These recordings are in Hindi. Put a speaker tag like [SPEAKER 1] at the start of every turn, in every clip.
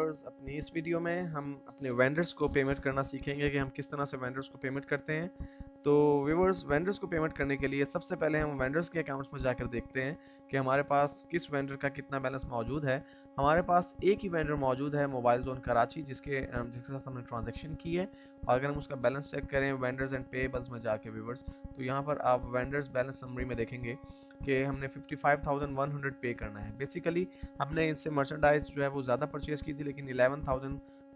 [SPEAKER 1] व्यूवर्स अपने इस वीडियो में, हम अपने वेंडर्स को पेमेंट करना सीखेंगे कि हम किस तरह से वेंडर्स को पेमेंट करते हैं। तो व्यूवर्स वेंडर्स को पेमेंट करने के लिए सबसे पहले हम वेंडर्स के अकाउंट्स में जाकर देखते हैं कि हमारे पास किस वेंडर का कितना बैलेंस मौजूद है। हमारे पास एक ही वेंडर मौजूद है मोबाइल जोन कराची जिसके जिसके साथ हमने ट्रांजेक्शन की है। और अगर हम उसका बैलेंस चेक करें वेंडर्स एंड पेबल्स में जाके व्यूवर्स तो यहाँ पर आप वेंडर्स बैलेंस समरी में देखेंगे कि हमने 55,100 पे करना है। बेसिकली हमने इससे मर्चेंडाइज जो है वो ज़्यादा परचेज़ की थी लेकिन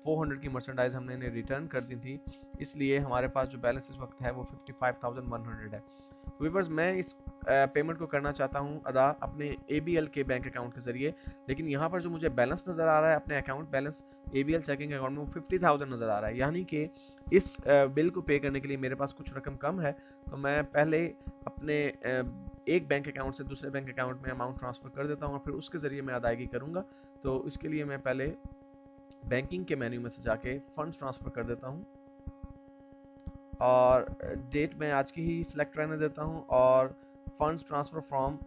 [SPEAKER 1] 11,400 की मर्चेंडाइज हमने इन्हें रिटर्न कर दी थी। इसलिए हमारे पास जो बैलेंस इस वक्त है वो 55,100 है। तो वीवर्स मैं इस पेमेंट को करना चाहता हूँ अदा अपने ABL के बैंक अकाउंट के ज़रिए। लेकिन यहाँ पर जो मुझे बैलेंस नज़र आ रहा है अपने account balance ABL checking account में वो फिफ्टी नज़र आ रहा है। यानी कि इस बिल को पे करने के लिए मेरे पास कुछ रकम कम है। तो मैं पहले अपने एक बैंक अकाउंट से दूसरे बैंक अकाउंट में अमाउंट ट्रांसफ़र कर देता हूँ और फिर उसके ज़रिए मैं अदायगी करूँगा। तो इसके लिए मैं पहले बैंकिंग के मेन्यू में से जाके फंड्स ट्रांसफ़र कर देता हूँ। और डेट मैं आज की ही सिलेक्ट रहने देता हूँ और funds transfer from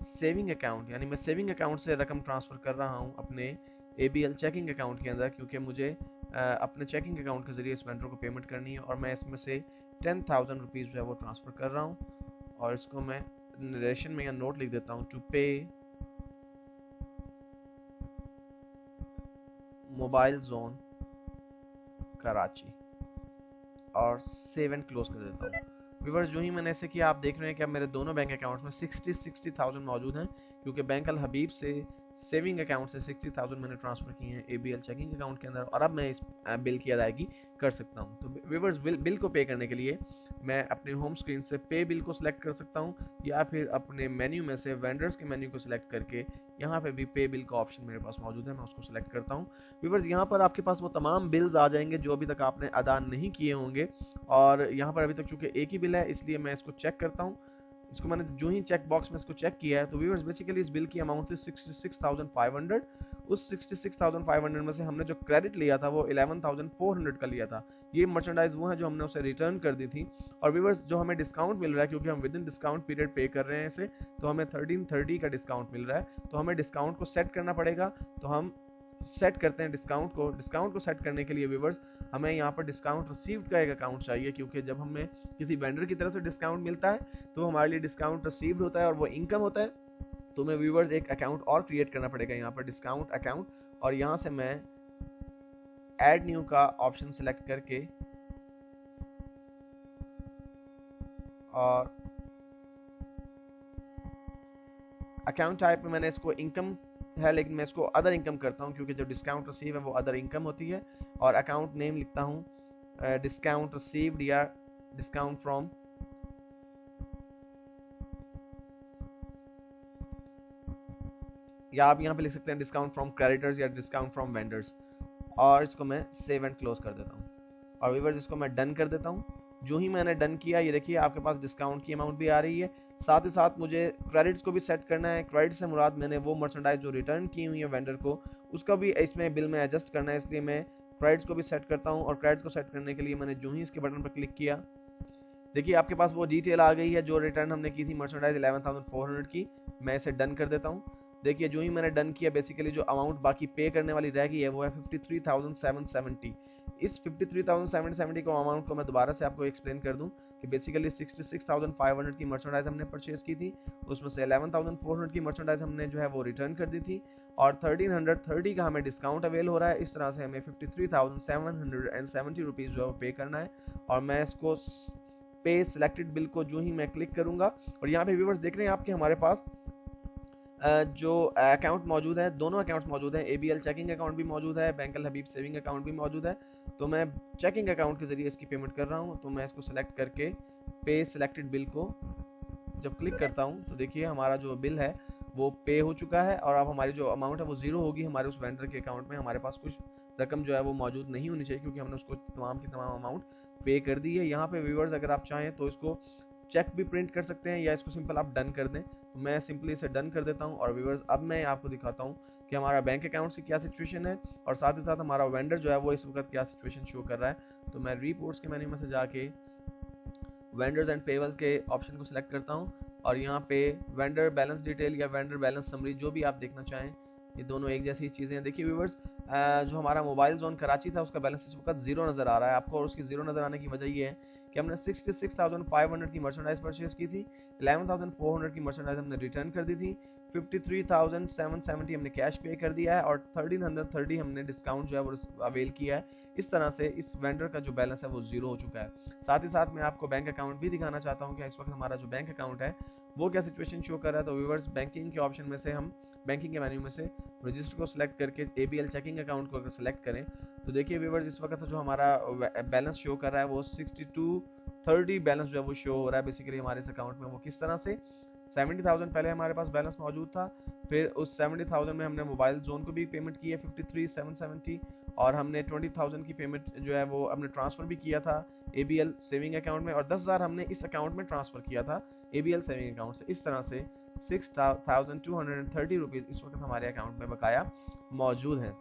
[SPEAKER 1] saving account यानी मैं सेविंग अकाउंट से रकम ट्रांसफ़र कर रहा हूँ अपने एबीएल चेकिंग अकाउंट के अंदर, क्योंकि मुझे अपने चेकिंग अकाउंट के ज़रिए इस वेंडर को पेमेंट करनी है और मैं इसमें से टेन थाउज़ेंड रुपीज़ जो है वो ट्रांसफ़र कर रहा हूँ। और इसको मैं नरेशन में या नोट लिख देता हूँ टू पे मोबाइल जोन कराची। और सेव एंड क्लोज कर देता हूँ। व्यूवर जो ही मैंने ऐसे किया, आप देख रहे हैं कि अब मेरे दोनों बैंक अकाउंट्स में सिक्सटी सिक्सटी थाउज़ेंड मौजूद हैं। क्योंकि बैंक अल हबीब से सेविंग अकाउंट से सिक्सटी थाउज़ेंड मैंने ट्रांसफ़र किए हैं A B L checking account के अंदर और अब मैं इस बिल की अदायगी कर सकता हूँ। तो व्यूवर्स बिल को पे करने के लिए मैं अपने होम स्क्रीन से पे बिल को सिलेक्ट कर सकता हूँ या फिर अपने मेन्यू में से वेंडर्स के मेन्यू को सिलेक्ट करके यहाँ पे भी पे बिल का ऑप्शन मेरे पास मौजूद है, मैं उसको सिलेक्ट करता हूँ। व्यूवर्स यहाँ पर आपके पास वो तमाम बिल्स आ जाएँगे जो अभी तक आपने अदा नहीं किए होंगे और यहाँ पर अभी तक चूँकि एक ही बिल है, इसलिए मैं इसको चेक करता हूँ। इसको मैंने जो ही चेक बॉक्स में इसको चेक किया है तो व्यूअर्स बेसिकली इस बिल की अमाउंट थी 66,500 उस 66,500 में से हमने जो क्रेडिट लिया था वो 11,400 का लिया था। ये मर्चेंडाइज वो है जो हमने उसे रिटर्न कर दी थी। और व्यूअर्स जो हमें डिस्काउंट मिल रहा है क्योंकि हम विद इन डिस्काउंट पीरियड पे कर रहे हैं इसे तो हमें 1330 का डिस्काउंट मिल रहा है। तो हमें डिस्काउंट को सेट करना पड़ेगा तो हम सेट करते हैं डिस्काउंट को। डिस्काउंट को सेट करने के लिए व्यूवर्स हमें यहाँ पर डिस्काउंट रिसीव्ड का एक अकाउंट चाहिए, क्योंकि जब हमें किसी वेंडर की तरफ़ से डिस्काउंट मिलता है तो हमारे लिए डिस्काउंट रिसीव्ड होता है और वो इनकम होता है। तो हमें व्यूवर्स एक अकाउंट और क्रिएट करना पड़ेगा यहाँ पर डिस्काउंट अकाउंट और यहाँ से मैं एड न्यू का ऑप्शन सिलेक्ट करके और अकाउंट टाइप में मैंने इसको इनकम है, लेकिन मैं इसको अदर इनकम करता हूँ, क्योंकि जो डिस्काउंट रिसीव है, वो अदर इनकम होती है। और अकाउंट नेम लिखता हूँ डिस्काउंट रिसीव्ड या डिस्काउंट फ्रॉम या आप यहाँ पे लिख सकते हैं डिस्काउंट फ्रॉम क्रेडिटर्स या डिस्काउंट फ्रॉम वेंडर्स और इसको मैं सेव एंड क्लोज कर देता हूँ। और वीवर्स इसको मैं डन कर देता हूँ। जो ही मैंने डन किया, ये देखिए, आपके पास डिस्काउंट की अमाउंट भी आ रही है साथ ही साथ मुझे क्रेडिट्स को भी सेट करना है। क्रेडिट से मुराद मैंने वो मर्चेंडाइज जो रिटर्न की हुई है वेंडर को उसका भी इसमें बिल में एडजस्ट करना है इसलिए मैं क्रेडिट्स को भी सेट करता हूँ और क्रेडिट्स को सेट करने के लिए मैंने जो ही इसके बटन पर क्लिक किया। देखिए आपके पास वो डिटेल आ गई है जो रिटर्न हमने की थी मर्चेंडाइज 11,400 की। मैं इसे डन कर देता हूँ। देखिए जो ही मैंने डन किया बेसिकली जो अमाउंट बाकी पे करने वाली रह गई है वो है 53,770 इस 53,770 को अमाउंट को मैं दोबारा से आपको एक्सप्लेन कर दूँ। कि बेसिकली 66,500 की मर्चेंडाइज हमने परचेज की थी उसमें से 11,400 की मर्चेंडाइज हमने जो है वो रिटर्न कर दी थी और 1330 का हमें डिस्काउंट अवेल हो रहा है इस तरह से हमें 53,770 रुपीज़ जो है वो पे करना है और मैं इसको पे सिलेक्टेड बिल को जो ही मैं क्लिक करूँगा और यहाँ पे व्यूवर्स देख रहे हैं आपके हमारे पास जो अकाउंट मौजूद है दोनों अकाउंट्स मौजूद हैं ए चेकिंग अकाउंट भी मौजूद है बैंक हबीब सेविंग अकाउंट भी मौजूद है तो मैं चेकिंग अकाउंट के ज़रिए इसकी पेमेंट कर रहा हूँ तो मैं इसको सिलेक्ट करके पे सिलेक्टेड बिल को जब क्लिक करता हूँ तो देखिए हमारा जो बिल है, वो पे हो चुका है और अब हमारी जो अमाउंट है, वो ज़ीरो होगी हमारे उस वेंडर के अकाउंट में। हमारे पास कुछ रकम जो है, वो मौजूद नहीं होनी चाहिए क्योंकि हमने उसको तमाम की तमाम अमाउंट पे कर दी है। यहाँ पे व्यूवर्स अगर आप चाहें तो इसको चेक भी प्रिंट कर सकते हैं या इसको सिंपल आप डन कर दें। तो मैं सिंपली इसे डन कर देता हूँ और व्यूवर्स अब मैं आपको दिखाता हूँ कि हमारा बैंक अकाउंट की क्या सिचुएशन है और साथ ही साथ हमारा वेंडर जो है वो इस वक्त क्या सिचुएशन शो कर रहा है। तो मैं रिपोर्ट्स के मेन्यू में से जाके वेंडर्स एंड पेबल्स के ऑप्शन को सिलेक्ट करता हूँ और यहाँ पे वेंडर बैलेंस डिटेल या वेंडर बैलेंस समरी जो भी आप देखना चाहें ये दोनों एक जैसी चीज़ें हैं। देखिए व्यूवर्स जो हमारा मोबाइल जोन कराची था उसका बैलेंस इस वक्त ज़ीरो नज़र आ रहा है। आपको और उसकी ज़ीरो नज़र आने की वजह ये है कि हमने 66,500 की मर्चेंडाइज परचेज की थी 11,400 की मर्चेंडाइज हमने रिटर्न कर दी थी। 53,770 हमने कैश पे कर दिया है और 1330 हमने डिस्काउंट जो है वो अवेल किया है। इस तरह से इस वेंडर का जो बैलेंस है वो ज़ीरो हो चुका है। साथ ही साथ मैं आपको बैंक अकाउंट भी दिखाना चाहता हूँ कि इस वक्त हमारा जो बैंक अकाउंट है वो क्या सिचुएशन शो कर रहा है। तो व्यूवर्स बैंकिंग के ऑप्शन में से हम बैंकिंग के मेन्यू में से रजिस्टर को सिलेक्ट करके ए चेकिंग अकाउंट को अगर सिलेक्ट करें तो देखिए व्यूवर्स इस वक्त जो हमारा बैलेंस शो कर रहा है वो 62 30 बैलेंस जो है वो शो हो रहा है बेसिकली हमारे इस अकाउंट में। वो किस तरह से 70,000 पहले हमारे पास बैलेंस मौजूद था फिर उस 70,000 में हमने मोबाइल जोन को भी पेमेंट की है 53,770 और हमने 20,000 की पेमेंट जो है वो हमने ट्रांसफ़र भी किया था A B L saving account में और 10,000 हमने इस अकाउंट में ट्रांसफ़र किया था A B L saving account से। इस तरह से six thousand two hundred and thirty rupees इस वक्त हमारे अकाउंट में बकाया मौजूद हैं।